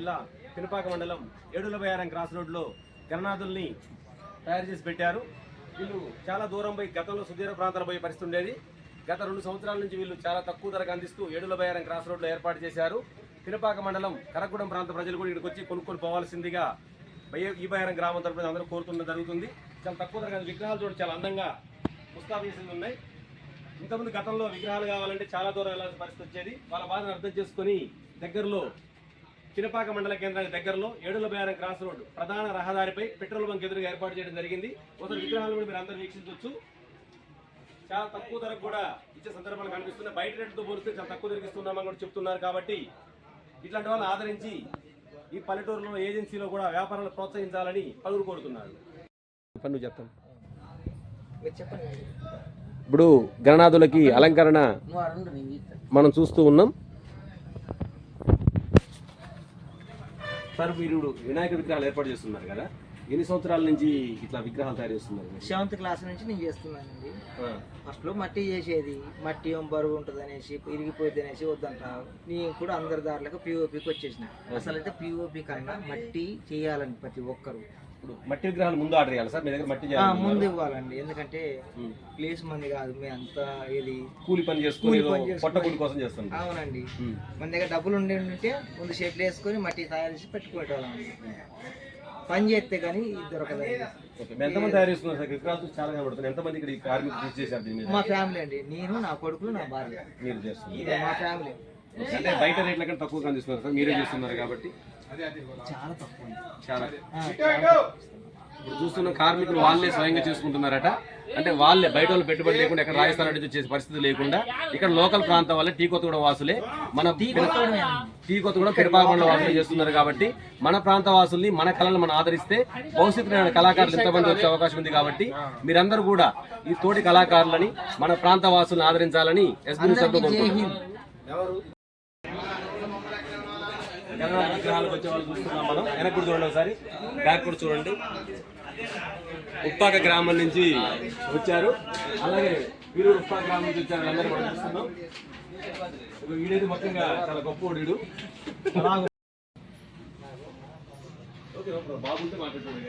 జిల్లా పినపాక మండలం ఏడుల బయారం క్రాస్ రోడ్లో గణనాథుల్ని తయారు చేసి పెట్టారు. వీళ్ళు చాలా దూరం పోయి గతంలో సుదీర్ఘ ప్రాంతాలు పోయే పరిస్థితి ఉండేది. గత రెండు సంవత్సరాల నుంచి వీళ్ళు చాలా తక్కువ ధరకు అందిస్తూ ఏడుల బయారం క్రాస్ రోడ్లో ఏర్పాటు చేశారు. పినపాక మండలం కరగూడెం ప్రాంత ప్రజలు కూడా ఇక్కడికి వచ్చి కొనుక్కొని పోవాల్సిందిగా ఈ బయారం గ్రామం తరపున అందరూ కోరుతుండడం జరుగుతుంది. చాలా తక్కువ ధర విగ్రహాలు చూడండి చాలా అందంగా ముస్తాబీసింది ఉన్నాయి. ఇంతకుముందు గతంలో విగ్రహాలు కావాలంటే చాలా దూరం వెళ్ళాల్సిన పరిస్థితి వచ్చేది. వాళ్ళ బాధను అర్థం చేసుకొని దగ్గరలో చినపాక మండల కేంద్రానికి దగ్గరలో ఏడుల బేరం క్రాస్ రోడ్ ప్రధాన రహదారిపై పెట్రోల్ బంక్ ఎదురుగా ఏర్పాటు చేయడం జరిగింది. ఒకసారి విగ్రహాలు కూడా మీరు అందరూ వీక్షించవచ్చు. చాలా తక్కువ ధరకు కూడా ఇచ్చే సందర్భాలు కనిపిస్తున్నాయి. బయట రేటుతో పోలిస్తే చాలా తక్కువ ధరకు ఇస్తున్నామని కూడా చెప్తున్నారు కాబట్టి ఇట్లాంటి వాళ్ళని ఆదరించి ఈ పల్లెటూరులో ఏజెన్సీలో కూడా వ్యాపారాలు ప్రోత్సహించాలని పలువురు కోరుతున్నారు. నువ్వు చెప్తాను ఇప్పుడు గణనాథులకి అలంకరణ మనం చూస్తూ ఉన్నాం. సార్ మీరు వినాయక విగ్రహాలు ఏర్పాటు చేస్తున్నారు కదా. ఎన్ని సంవత్సరాల నుంచి ఇట్లా విగ్రహాలు తయారు చేస్తున్నారు? సెవెంత్ క్లాస్ నుంచి నేను చేస్తున్నానండి. ఆ, ఫస్ట్లో మట్టి చేసేది. మట్టి ఏం బరువు ఉంటుంది అనేసి ఇరిగిపోయింది అనేసి వద్దంట. నేను కూడా అందరి దారులకు పిఓపికి వచ్చేసిన. అసలు అయితే పిఓపి కన్నా మట్టి చేయాలని ప్రతి ఒక్కరు. ఇప్పుడు మట్టి విగ్రహాలు ముందు ఆర్డర్ చేయాలి సార్? మీ దగ్గర మట్టి ముందు ఇవ్వాలండి. ఎందుకంటే. ప్లేస్ మంది కాదు మీ అంతా ఇది కూలి పని చేసుకుని కూలి ఏదో పని చేసుకుని- పొట్ట కూలి కోసం చేస్తాం అవునండి. మన దగ్గర డబ్బులు ఉండి ఉంటే ముందు షెడ్లు వేసుకొని మట్టి తయారు చేసి పెట్టుకునేటోళ్ళం. పని చేస్తే కానీ మీరు ఎంతమంది తయారు చేస్తున్నారు సార్? విగ్రహాలు చాలా కనబడుతున్నాయి. ఎంతమంది ఇక్కడ కార్మికులు చేశారు మా ఫ్యామిలీ అండి. నేను నా కొడుకులు నా భార్య. మీరు చేస్తున్నారు. ఇదే మా ఫ్యామిలీ. అంటే బయట రేట్ల కంటే తక్కువ అందిస్తున్నారు సార్ మీరే చేస్తున్నారు కాబట్టి. చాలా తక్కువ. చాలా. ఇప్పుడు చూస్తున్న కార్మికులు వాళ్ళే స్వయంగా చేసుకుంటున్నారట. అంటే వాళ్ళే బయట వాళ్ళు పెట్టుబడి లేకుండా ఎక్కడ రాజస్థాన్ నుంచి చేసే పరిస్థితి లేకుండా ఇక్కడ లోకల్ ప్రాంతం వల్ల టీ కొత్తగూడ వాసులే. మన టీ కొత్తగూడ పెరుపాగంలో వాసులు చేస్తున్నారు కాబట్టి మన ప్రాంత వాసుల్ని మన కళలను మనం ఆదరిస్తే భవిష్యత్తులో కళాకారులు ఎంతమంది వచ్చే అవకాశం ఉంది కాబట్టి మీరందరూ కూడా ఈ తోటి కళాకారులని మన ప్రాంత వాసులను ఆదరించాలని ఎస్బీ తరపున విగ్రహాలకు వచ్చే వాళ్ళు చూస్తున్నాం మనం. వెనక్కి కూడా చూడండి ఒకసారి. బ్యాక్ కూడా చూడండి. ఉప్పాక గ్రామం నుంచి వచ్చారు. అలాగే వీరు ఉప్పాక గ్రామం నుంచి వచ్చారు అందరూ కూడా చూస్తున్నాం. వీడేది మొత్తంగా చాలా గొప్ప వీడు ఓకే బాగుంటే మాట్లాడుతుంది